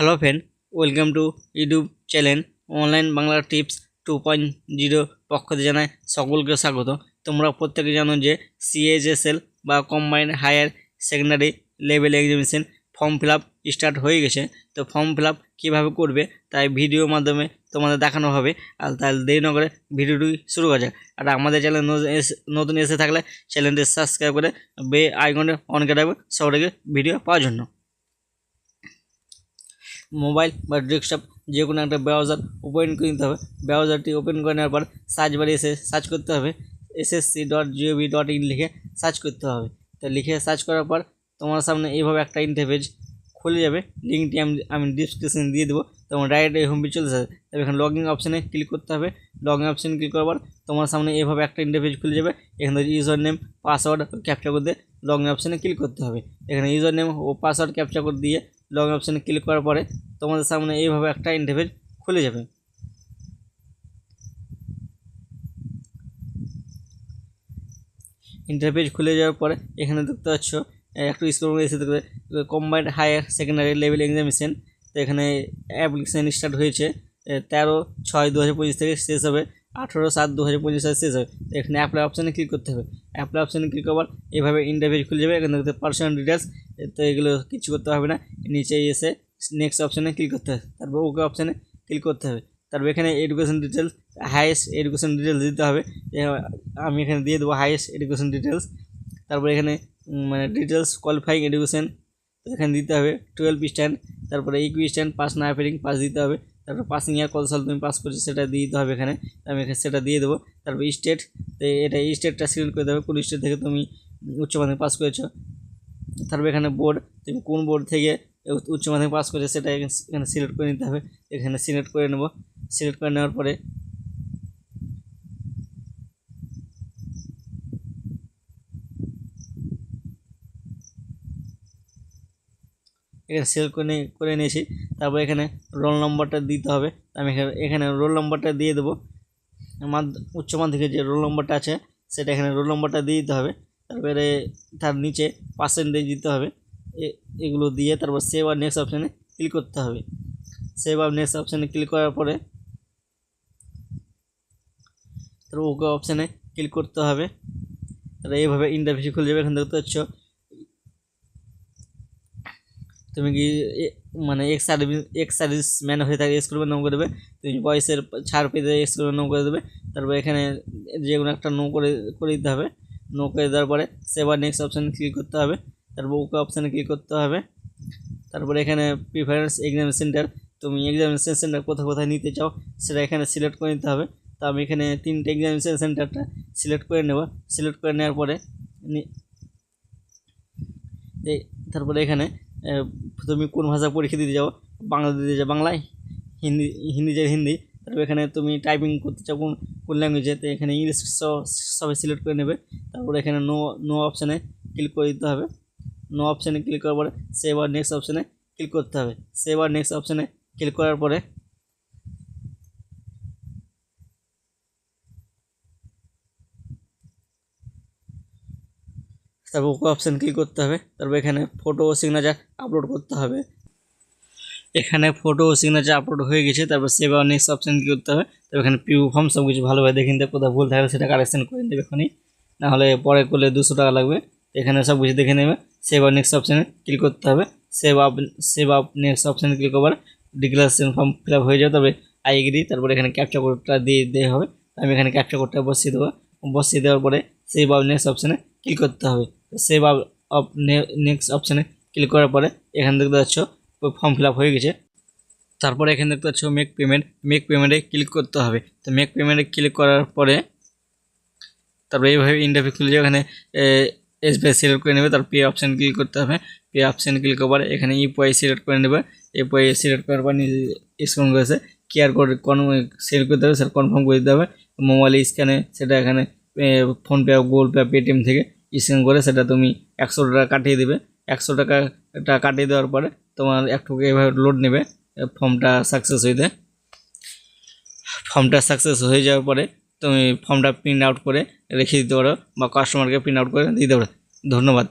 Hello friend welcome to YouTube channel online Bangla tips two point zero পক্ষ থেকে জানায় সকলকে স্বাগত। তোমরা প্রত্যেকে জানো যে সিএইচএসএল বা combined higher secondary level examination form fill up start হয়ে গেছে। তো ফর্ম ফিল আপ কীভাবে করবে তাই ভিডিওর মাধ্যমে তোমাদের দেখানো হবে। আর তাহলে দেরি না করে ভিডিওটি শুরু করা যাক। আর আমাদের চ্যানেল নতুন এসে থাকলে চ্যানেলটি সাবস্ক্রাইব করে বে আইকনে অন করে রাখবে সবাইকে ভিডিও পাওয়ার জন্য। মোবাইল বা ডেস্কটপ যে কোনো একটা ব্রাউজার ওপেন করে নিতে হবে। ব্রাউজারটি ওপেন করে নেওয়ার পর সার্চ বারে এসে সার্চ করতে হবে। SSC dot GOV dot in লিখে সার্চ করতে হবে। তো লিখে সার্চ করার পর তোমার সামনে এইভাবে একটা ইন্টারফেস খুলে যাবে। লিঙ্কটি আমি আমি ডিসক্রিপশন দিয়ে দেবো। তোমার ডাইরেক্ট এই হোম পেজ চলে যাবে। তবে এখানে লগ অপশানে ক্লিক করতে হবে। লগ অপশানে ক্লিক করার পর তোমার সামনে এইভাবে একটা ইন্টারফেস খুলে যাবে। এখানে ইউজার নেম পাসওয়ার্ড ক্যাপচার করতে লগ অপশানে ক্লিক করতে হবে। এখানে ইউজার নেম ও পাসওয়ার্ড ক্যাপচার করে দিয়ে ইন অপশানে ক্লিক করার পরে তোমাদের সামনে এইভাবে একটা ইন্টারফেস খুলে যাবে। ইন্টারফেস খুলে যাওয়ার পরে এখানে দেখতে পাচ্ছ একটু স্ক্রল করে এসে দেখবে combined higher secondary level examination তো এখানে অ্যাপ্লিকেশান স্টার্ট হয়েছে তেরো ছয় দু হাজার পঁচিশ থেকে শেষ হবে, আঠেরো সাত দু হাজার পঁচিশ শেষ হবে এখানে অ্যাপ্লাই অপশানে ক্লিক করতে হবে। অ্যাপ্লাই অপশানে ক্লিক করবার এভাবে ইন্টারফেস খুলে যাবে, এখানে দেখতে পার্সোনাল ডিটেলস তো এগুলো কিছু করতে হবে না। নিচে এসে নেক্সট অপশানে ক্লিক করতে হবে। তারপর ওকে অপশানে ক্লিক করতে হবে। তারপর এখানে education details highest education details দিতে হবে। আমি এখানে দিয়ে দেবো হাইয়েস্ট এডুকেশন ডিটেলস তারপর এখানে মানে ডিটেলস কোয়ালিফাইং এডুকেশন এখানে দিতে হবে। টুয়েলভ স্ট্যান্ড তারপরে ইকুই স্ট্যান্ড পাস না অ্যাপিয়ারিং পাস দিতে হবে। তারপর পাসিং ইয়ার কত সাল তুমি পাস করছ সেটা দিয়ে দিতে হবে এখানে। আমি এখানে সেটা দিয়ে দেবো। তারপর স্টেট তো এটা স্টেটটা সিলেক্ট করে দেবে। কোন স্টেট থেকে তুমি উচ্চ মাধ্যমিক পাস করেছ? তারপর এখানে বোর্ড তুমি কোন বোর্ড থেকে উচ্চ মাধ্যমিক পাস করেছ সেটা এখানে- সিলেক্ট করে নিতে হবে। এখানে সিলেক্ট করে নেব। সিলেক্ট করে নেওয়ার পরে এখানে সিলেক্ট করে করে নিয়েছি। তারপর এখানে রোল নম্বরটা দিতে হবে। আমি এখানে এখানে রোল নম্বরটা দিয়ে দেবো। উচ্চ মাধ্যমিকের যে রোল নম্বরটা আছে, সেটা এখানে রোল নম্বরটা দিয়ে দিতে হবে। তারপরে তার নিচে পার্সেন্টেজ দিতে হবে। এগুলো দিয়ে তারপর সেভ আর নেক্সট অপশানে ক্লিক করতে হবে। সেভ আর নেক্সট অপশানে ক্লিক করার পরে তারপর ওকে অপশানে ক্লিক করতে হবে। তারপরে এইভাবে ইন্টারভিউ খুলে যাবে, এখানে দেখতে পাচ্ছ। তুমি কি মানে ex service ex service man হয়ে থাকে স্কুল নাম করে দেবে। তুমি বয়সের ছাড় পেতে স্কুল নাম করে দেবে। তারপর এখানে যে কোনো একটা নো করে করে দিতে হবে। নো করে দেওয়ার পরে সেবার নেক্সট অপশানে ক্লিক করতে হবে। তারপর ওকে অপশানে ক্লিক করতে হবে। তারপরে এখানে প্রিফারেন্স এক্সাম সেন্টার তুমি এক্সামিনেশন সেন্টার কোথায় কোথায় নিতে চাও সেটা এখানে সিলেক্ট করে নিতে হবে। তো আমি এখানে তিনটে এক্সামিনেশন সেন্টারটা সিলেক্ট করে নেব। সিলেক্ট করে নেওয়ার পরে তারপরে এখানে তুমি কোন ভাষা পরীক্ষা দিতে যাও বাংলা দিতে যাও বাংলায়? হিন্দি হিন্দি যে হিন্দি, তারপর এখানে তুমি টাইপিং করতে চাও কোন কোন ল্যাঙ্গুয়েজে তো এখানে ইংলিশ সব, সবাই সিলেক্ট করে নেবে। তারপরে এখানে নো নো অপশানে ক্লিক করে দিতে হবে। নো অপশানে ক্লিক করার পরে সেভ আর নেক্সট অপশানে ক্লিক করতে হবে। সেভ আর নেক্সট অপশানে ক্লিক করার পরে তারপর ওকে অপশান ক্লিক করতে হবে। তারপর এখানে ফটো ও সিগনেচার আপলোড করতে হবে। এখানে ফটো ও সিগনেচার আপলোড হয়ে গেছে, তারপর সেভ আর নেক্সট অপশান ক্লিক করতে হবে? তারপর এখানে পিউ ফর্ম সব কিছু ভালোভাবে দেখে নিতে কোথাও ভুল থাকলে সেটা কারেকশন করে নেবে এখনই নাহলে পরে করলে দুশো টাকা লাগবে। এখানে সব কিছু দেখে নেবে সেভ আর নেক্সট অপশানে ক্লিক করতে হবে। Save up save up next অপশানে ক্লিক করবার ডিক্লারেশন ফর্ম ফিল হয়ে যাবে তবে আই এগ্রি তারপরে এখানে ক্যাপচা কোডটা দিয়ে দেওয়া হবে। আমি এখানে ক্যাপচা কোডটা বসিয়ে দেবো। বসিয়ে দেওয়ার পরে সেভ আপ নেক্সট অপশানে ক্লিক করতে হবে। সেভ আপ নেক্সট অপশানে ক্লিক করার পরে এখানে দেখতে পাচ্ছ ফর্ম ফিল হয়ে গেছে। তারপরে এখানে দেখতে পাচ্ছ মেক পেমেন্ট মেক পেমেন্টে ক্লিক করতে হবে। তো মেক পেমেন্টে ক্লিক করার পরে তারপরে এইভাবে ইন্টারভিউ খুলে যাবে। এখানে এসবিআই সিলেক্ট করে নেবে। তারপর পে অপশান ক্লিক করতে হবে। পে অপশান ক্লিক করার এখানে ইউপিআই সিলেক্ট করে নেবে। ইউপিআই সিলেক্ট করার পর স্ক্যান করেছে কেয়ার কোড সিলেক্ট করতে হবে সেটা কনফার্ম করে দিতে হবে। মোবাইল স্ক্যানে সেটা এখানে ফোনপে গুগল পে পেটিএম থেকে স্ক্যান করে সেটা তুমি একশো টাকা কাটিয়ে দেবে। একশো টাকা কাটিয়ে দেওয়ার পরে তোমার একটু এভাবে লোড নেবে ফর্মটা সাকসেস হইতে। ফর্মটা সাকসেস হয়ে যাওয়ার পরে তুমি ফর্মটা প্রিন্ট আউট করে রেখে দিতে পারো বা কাস্টমারকে প্রিন্ট আউট করে দিতে পারো। ধন্যবাদ।